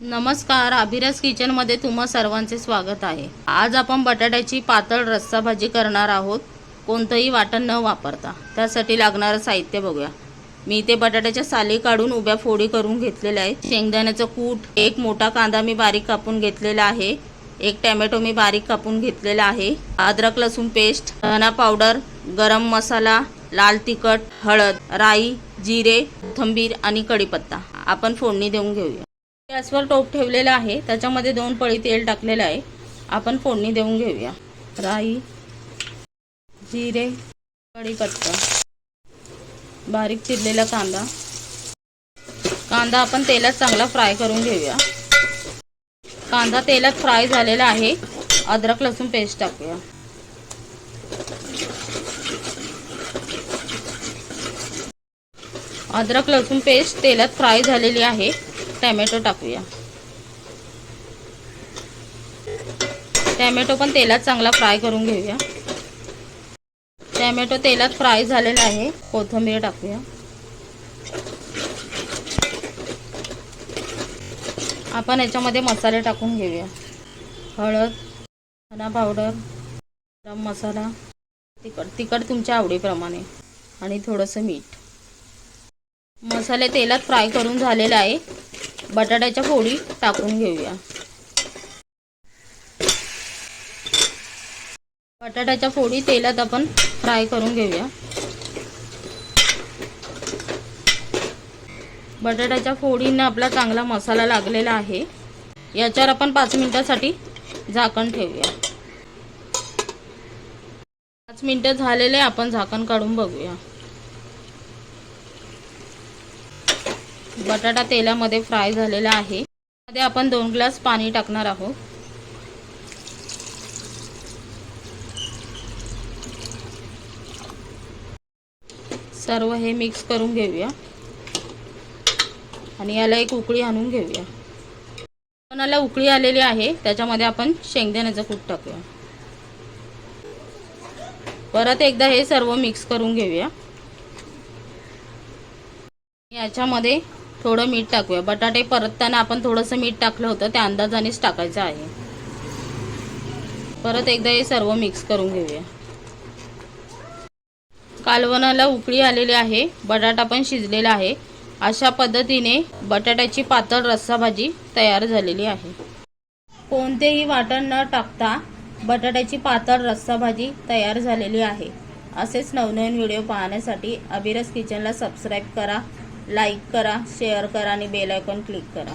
नमस्कार अभिरस किचनमध्ये तुम्हा सर्वांचे स्वागत आहे. आज आपण बटाट्याची पातळ रस्सा भाजी करणार आहोत. कोणतंही वाटण न वापरता. त्यासाठी लागणारं साहित्य बघूया. मी ते बटाट्याच्या साली काढून उभ्या फोडी करून घेतलेल्या आहेत. शेंगदाण्याचं कूट एक मोठा कांदा मी बारीक कापून घेतलेला आहे. एक टॅमॅटो मी बारीक कापून घेतलेला आहे. अद्रक लसूण पेस्ट धना पावडर गरम मसाला लाल तिखट हळद राई जिरे कोथिंबीर आणि कढीपत्ता. आपण फोडणी देऊन घेऊया. गॅसवर टोप ठेवलेला आहे. त्याच्यामध्ये दोन पळी तेल टाकलेलं आहे. आपण फोडणी देऊन घेऊया. राई जिरे कढीपत्ता बारीक चिरलेला कांदा. कांदा आपण तेलात चांगला फ्राय करून घेऊया. कांदा तेलात फ्राय झालेला आहे. अद्रक लसूण पेस्ट टाकूया. अद्रक लसूण पेस्ट तेलात फ्राय झालेली आहे. टॅमॅटो टाकूया. टॅमॅटो पण तेलात चांगला फ्राय करून घेऊया. टॅमॅटो तेलात फ्राय झालेला आहे. कोथिंबीर टाकूया. आपण याच्यामध्ये मसाले टाकून घेऊया. हळद धना पावडर गरम मसाला तिखट. तिखट तुमच्या आवडीप्रमाणे आणि थोडंसं मीठ. मसाले तेलात फ्राय करून झालेला आहे. बटाट्याच्या फोडी टाकून घेऊया. बटाट्याच्या फोडी तेलात आपण फ्राय करून घेऊया. बटाट्याच्या फोडींना आपला चांगला मसाला लागलेला आहे. याच्यावर आपण पाच मिनिटासाठी झाकण ठेवूया. पाच मिनिटं झालेले आपण झाकण काढून बघूया. बटाटा तेलामध्ये फ्राय झालेला आहे. मध्ये आपण दोन ग्लास पाणी टाकणार आहोत. सर्व हे मिक्स करून घेऊया. आणि याला एक उकळी आणून घेऊया. कोणाला उकळी आलेली आहे त्याच्यामध्ये आपण शेंगदाण्याचं कूट टाकूया. परत एकदा हे सर्व मिक्स करून घेऊया. याच्यामध्ये थोडं मीठ टाकूया. बटाटे परतताना आपण थोडंसं मीठ टाकलं होतं त्या अंदाजानेच टाकायचं आहे. परत एकदा हे सर्व मिक्स करून घेऊया. कालवणाला उकळी आलेली आहे बटाटा पण शिजलेला आहे. अशा पद्धतीने बटाट्याची पातळ रस्सा भाजी तयार झालेली आहे. कोणतेही वाटण न टाकता बटाट्याची पातळ रस्सा भाजी तयार झालेली आहे. असेच नवनवीन व्हिडिओ पाहण्यासाठी अभिरस किचनला सबस्क्राईब करा. लाईक करा शेअर करा आणि बेल आयकॉन क्लिक करा.